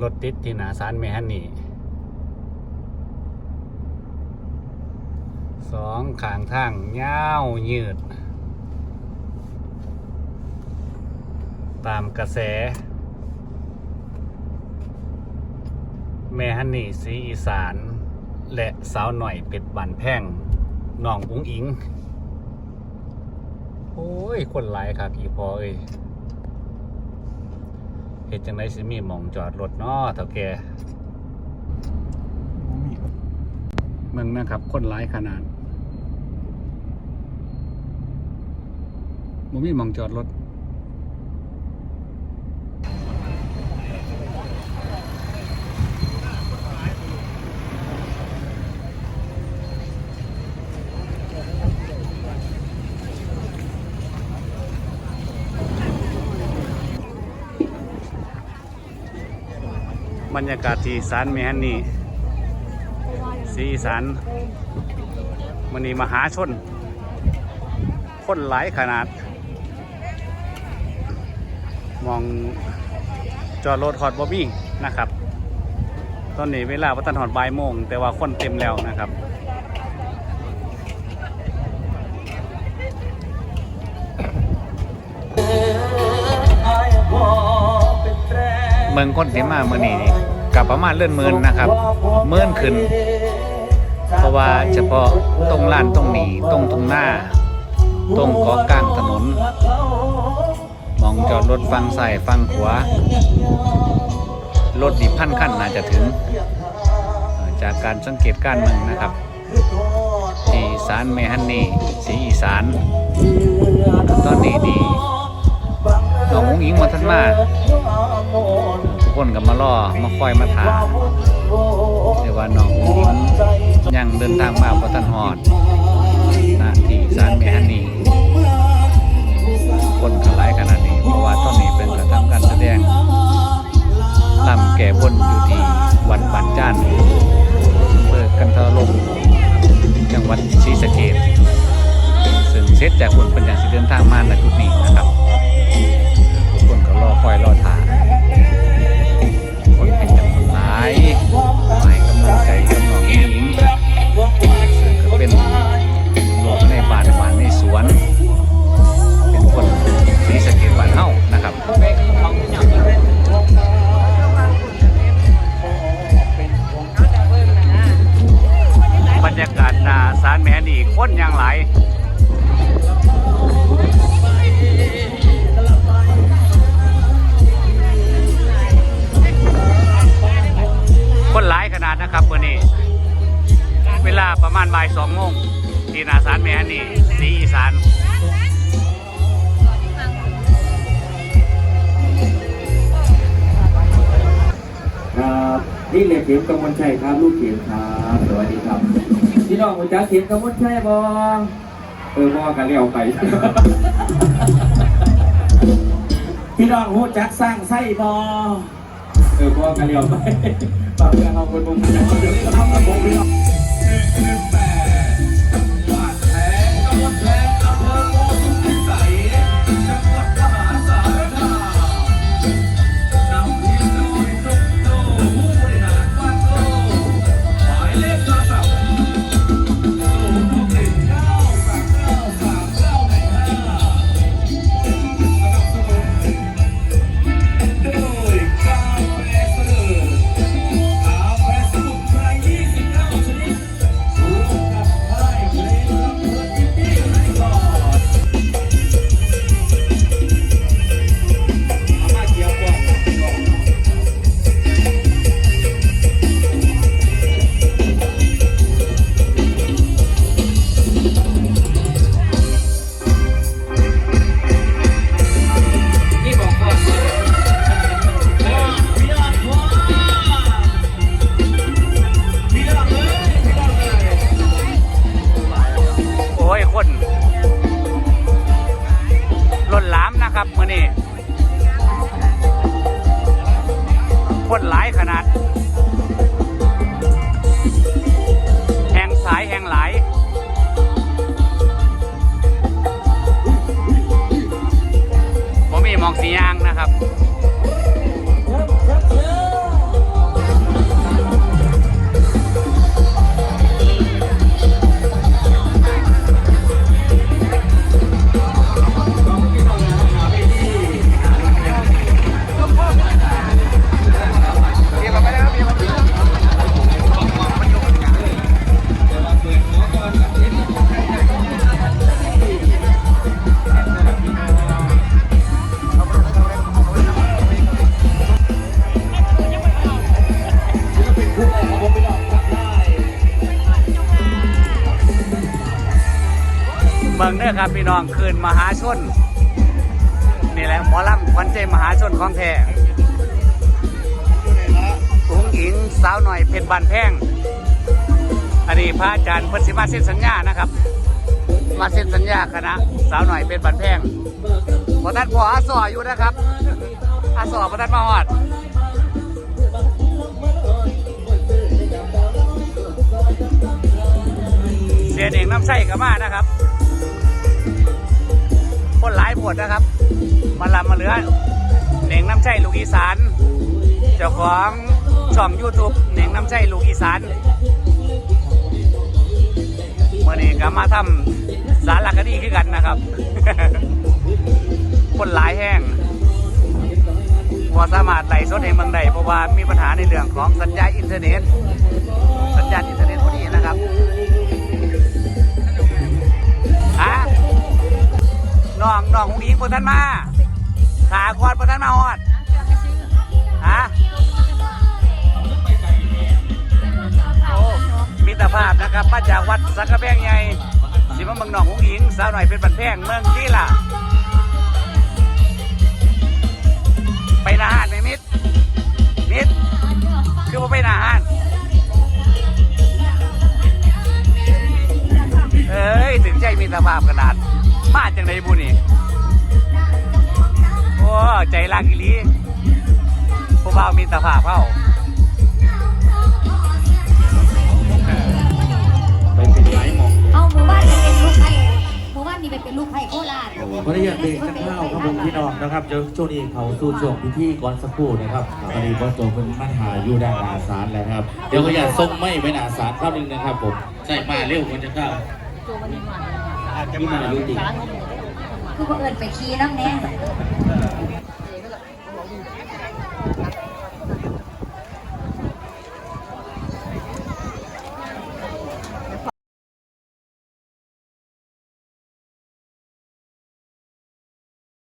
รถติดที่หนาสารแม่ฮันนี่สองขางทางยาวยืด ตามกระแส แม่ฮันนี่สีอีสาน และสาวหน่อยเป็ดบันแพ่งน้องอุ้งอิง โอ้ย คนหลายครับอีพอเอ้ย ฮ็ดจังไดสิมีหมองจอดรถเนาะเท่าแกเมืองนะครับ คนหลายขนาดบ่มีหมองจอดรถ บรรยากาศที่สารแมฮันนี่สีอีสานมันนี้มหาชน คนหลายขนาด มองจอดรถฮอดบอบบี้นะครับ ตอนนี้เวลาวัตันหอดบ่ายโมง แต่ว่าคนเต็มแล้วนะครับเมืองคนที่มาเมื่อนี้นี่ กับประมาณเลื่อนหมื่นนะครับหมื่นขึ้น เพราะว่าเฉพาะตรงลานตรงนี้ตรงทุ่งหน้า ตรงเกาะกลางถนน มองจอดรถฟังใส่ฟังขวารถดีพันขั้นน่าจะถึง จากการสังเกตการเมืองนะครับที่สารเมฮันนี่สีอีสานตอนนี้ดีน้องอุ้งอิงมาทันมาก คนก็มาล่อมาคอยมาถามแต่ว่าน้องยังเดินทางมาพระท่านหอดนะที่สารเมฮันนี่คนกันหลายขนาดนี้ เพราะว่าตอนนี้เป็นกระทำการแสดง มาณบ่ายสองโมงที่หนาสารแม่นี่สีอีสานครับนี่เลยเข็มกำมลชัยครับลูกเข็มครับสวัสดีครับพี่น้องหัวจ้าเข็มกำมลชัยบอเออบอกันเลี้ยวไปพี่น้องหัวจักสร้างไส้บอเออบอกันเลี้ยวไปฝากเพื่อนเอาคนมุมกันเดี๋ คนหลายขนาด แห่งสายแห่งหลายผมมีหมองสียางนะครับ มืองเด้อครับพี่น้องคืนมหาชน นี่แหละหมอลำควันใจมหาชนของแท้อุงอิงสาวหน่อยเพชรบานแพงอดีตพระอาจารย์พิ่นสิมาเซ็นสัญญานะครับ มาเซ็นสัญญาคณะสาวหน่อยเพชรบานแพงพอท่านพออาสออยู่นะครับอาสอพอท่านมาหอดเสียเองน้ำใส่กับมานะครับ คนหลายผดนะครับ มาลำมาเลือเน่งน้ำใช่ลูกอีสาน เจ้าของช่อง YouTube เน่งน้ำใช่ลูกอีสานเมื่อนี้ก็มาทำสารคดีขึ้นกันนะครับ คนหลายแห้งว่าสามารถไล่สดในเมืองใดเพราะว่ามีปัญหาในเรื่องของสัญญาณอินเทอร์เน็ต สัญญาณอินเทอร์เน็ตพอดีนะครับ น้องน้องหงอิงพอท่านมาขาคอนพอท่านมาฮอดฮะโอ้มิตรภาพนะครับมาจากวัดสักกะแพงใหญ่สิมาเมืองน้องหงอิงสาวหน่อยเป็นบันแพงเมืองที่ล่ะ ใจรักอีหลีผู้บ่าวมีสภาพเข้าไปเป็นไม้มองเอาหมู่บ้านจะเป็นลูกไผ่หมู่บ้านนี้ไปเป็นลูกไผ่โคราชขออนุญาตเบรกสักครู่ครับผมพี่น้องนะครับเดี๋ยวช่วงนี้เขาสู่ช่วงพิธีก่อนสักครู่นะครับตอนนี้บอสโจเป็นมัหาอยู่ด้านหนาศาลแล้วครับเดี๋ยวขออนุญาตส่งไม่ไว้หนาศาลเข้าหนึ่งนะครับผมใช่มาเร็วมันจะเข้าอาจจะมารู้จริงคือบังเอิญไปขี่น้ำแน่ค